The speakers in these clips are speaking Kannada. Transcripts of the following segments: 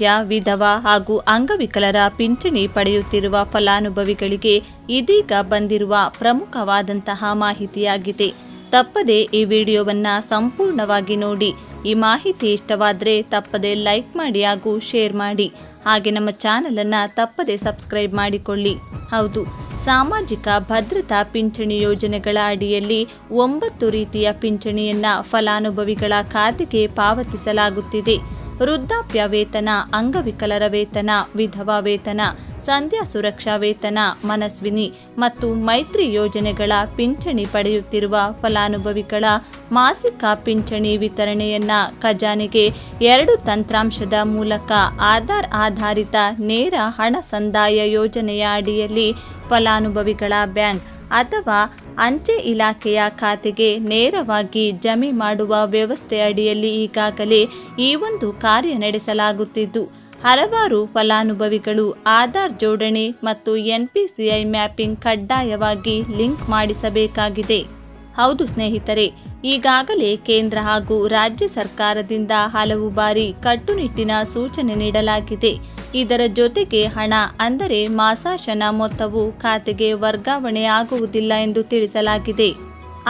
ವೃದ್ಧಾಪ್ಯ ವಿಧವಾ ಹಾಗೂ ಅಂಗವಿಕಲರ ಪಿಂಚಣಿ ಪಡೆಯುತ್ತಿರುವ ಫಲಾನುಭವಿಗಳಿಗೆ ಇದೀಗ ಬಂದಿರುವ ಪ್ರಮುಖವಾದಂತಹ ಮಾಹಿತಿಯಾಗಿದೆ. ತಪ್ಪದೆ ಈ ವಿಡಿಯೋವನ್ನ ಸಂಪೂರ್ಣವಾಗಿ ನೋಡಿ. ಈ ಮಾಹಿತಿ ಇಷ್ಟವಾದರೆ ತಪ್ಪದೆ ಲೈಕ್ ಮಾಡಿ ಹಾಗೂ ಶೇರ್ ಮಾಡಿ. ಹಾಗೆ ನಮ್ಮ ಚಾನಲನ್ನು ತಪ್ಪದೆ ಸಬ್ಸ್ಕ್ರೈಬ್ ಮಾಡಿಕೊಳ್ಳಿ. ಹೌದು, ಸಾಮಾಜಿಕ ಭದ್ರತಾ ಪಿಂಚಣಿ ಯೋಜನೆಗಳ ಅಡಿಯಲ್ಲಿ ಒಂಬತ್ತು ರೀತಿಯ ಪಿಂಚಣಿಯನ್ನ ಫಲಾನುಭವಿಗಳ ಖಾತೆಗೆ ಪಾವತಿಸಲಾಗುತ್ತಿದೆ. ವೃದ್ಧಾಪ್ಯ ವೇತನ ಅಂಗವಿಕಲರ ವೇತನ, ವಿಧವಾ ವೇತನ, ಸಂಧ್ಯಾ ಸುರಕ್ಷಾ ವೇತನ, ಮನಸ್ವಿನಿ ಮತ್ತು ಮೈತ್ರಿ ಯೋಜನೆಗಳ ಪಿಂಚಣಿ ಪಡೆಯುತ್ತಿರುವ ಫಲಾನುಭವಿಗಳ ಮಾಸಿಕ ಪಿಂಚಣಿ ವಿತರಣೆಯನ್ನ ಖಜಾನೆಗೆ ಎರಡು ತಂತ್ರಾಂಶದ ಮೂಲಕ ಆಧಾರ್ ಆಧಾರಿತ ನೇರ ಹಣ ಸಂದಾಯ ಯೋಜನೆಯ ಅಡಿಯಲ್ಲಿ ಫಲಾನುಭವಿಗಳ ಬ್ಯಾಂಕ್ ಅಥವಾ ಅಂಚೆ ಇಲಾಖೆಯ ಖಾತೆಗೆ ನೇರವಾಗಿ ಜಮೆ ಮಾಡುವ ವ್ಯವಸ್ಥೆ ಅಡಿಯಲ್ಲಿ ಈಗಾಗಲೇ ಈ ಒಂದು ಕಾರ್ಯ ನಡೆಸಲಾಗುತ್ತಿದ್ದು, ಹಲವಾರು ಫಲಾನುಭವಿಗಳು ಆಧಾರ್ ಜೋಡಣೆ ಮತ್ತು ಎನ್ಪಿಸಿಐ ಮ್ಯಾಪಿಂಗ್ ಕಡ್ಡಾಯವಾಗಿ ಲಿಂಕ್ ಮಾಡಿಸಬೇಕಾಗಿದೆ. ಹೌದು ಸ್ನೇಹಿತರೆ, ಈಗಾಗಲೇ ಕೇಂದ್ರ ಹಾಗೂ ರಾಜ್ಯ ಸರ್ಕಾರದಿಂದ ಹಲವು ಬಾರಿ ಕಟ್ಟುನಿಟ್ಟಿನ ಸೂಚನೆ ನೀಡಲಾಗಿದೆ. ಇದರ ಜೊತೆಗೆ ಹಣ, ಅಂದರೆ ಮಾಸಾಶನ ಮೊತ್ತವು ಖಾತೆಗೆ ವರ್ಗಾವಣೆ ಆಗುವುದಿಲ್ಲ ಎಂದು ತಿಳಿಸಲಾಗಿದೆ.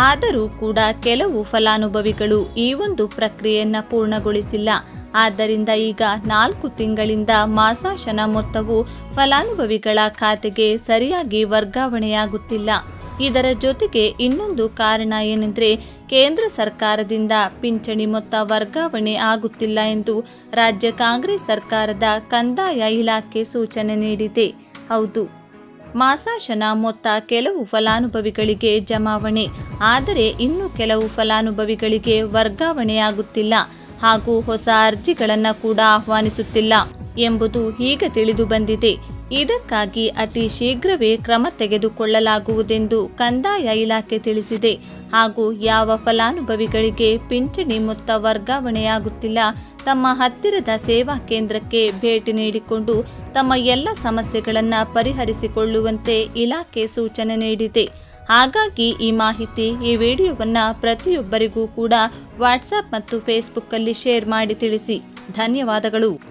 ಆದರೂ ಕೂಡ ಕೆಲವು ಫಲಾನುಭವಿಗಳು ಈ ಒಂದು ಪ್ರಕ್ರಿಯೆಯನ್ನು ಪೂರ್ಣಗೊಳಿಸಿಲ್ಲ. ಆದ್ದರಿಂದ ಈಗ ನಾಲ್ಕು ತಿಂಗಳಿಂದ ಮಾಸಾಶನ ಮೊತ್ತವು ಫಲಾನುಭವಿಗಳ ಖಾತೆಗೆ ಸರಿಯಾಗಿ ವರ್ಗಾವಣೆಯಾಗುತ್ತಿಲ್ಲ. ಇದರ ಜೊತೆಗೆ ಇನ್ನೊಂದು ಕಾರಣ ಏನೆಂದರೆ ಕೇಂದ್ರ ಸರ್ಕಾರದಿಂದ ಪಿಂಚಣಿ ಮೊತ್ತ ವರ್ಗಾವಣೆ ಆಗುತ್ತಿಲ್ಲ ಎಂದು ರಾಜ್ಯ ಕಾಂಗ್ರೆಸ್ ಸರ್ಕಾರದ ಕಂದಾಯ ಇಲಾಖೆ ಸೂಚನೆ ನೀಡಿದೆ. ಹೌದು, ಮಾಸಾಶನ ಮೊತ್ತ ಕೆಲವು ಫಲಾನುಭವಿಗಳಿಗೆ ಜಮಾವಣೆ, ಆದರೆ ಇನ್ನು ಕೆಲವು ಫಲಾನುಭವಿಗಳಿಗೆ ವರ್ಗಾವಣೆಯಾಗುತ್ತಿಲ್ಲ ಹಾಗೂ ಹೊಸ ಅರ್ಜಿಗಳನ್ನು ಕೂಡ ಆಹ್ವಾನಿಸುತ್ತಿಲ್ಲ. ಎಂಬುದು ಈಗ ತಿಳಿದು ಬಂದಿದೆ. ಇದಕ್ಕಾಗಿ ಅತಿ ಶೀಘ್ರವೇ ಕ್ರಮ ತೆಗೆದುಕೊಳ್ಳಲಾಗುವುದೆಂದು ಕಂದಾಯ ಇಲಾಖೆ ತಿಳಿಸಿದೆ. ಹಾಗೂ ಯಾವ ಫಲಾನುಭವಿಗಳಿಗೆ ಪಿಂಚಣಿ ಮೊತ್ತ ವರ್ಗಾವಣೆಯಾಗುತ್ತಿಲ್ಲ, ತಮ್ಮ ಹತ್ತಿರದ ಸೇವಾ ಕೇಂದ್ರಕ್ಕೆ ಭೇಟಿ ನೀಡಿಕೊಂಡು ತಮ್ಮ ಎಲ್ಲ ಸಮಸ್ಯೆಗಳನ್ನು ಪರಿಹರಿಸಿಕೊಳ್ಳುವಂತೆ ಇಲಾಖೆ ಸೂಚನೆ ನೀಡಿದೆ. ಹಾಗಾಗಿ ಈ ಮಾಹಿತಿ, ಈ ವಿಡಿಯೋವನ್ನು ಪ್ರತಿಯೊಬ್ಬರಿಗೂ ಕೂಡ ವಾಟ್ಸಪ್ ಮತ್ತು ಫೇಸ್ಬುಕ್ಕಲ್ಲಿ ಶೇರ್ ಮಾಡಿ ತಿಳಿಸಿ. ಧನ್ಯವಾದಗಳು.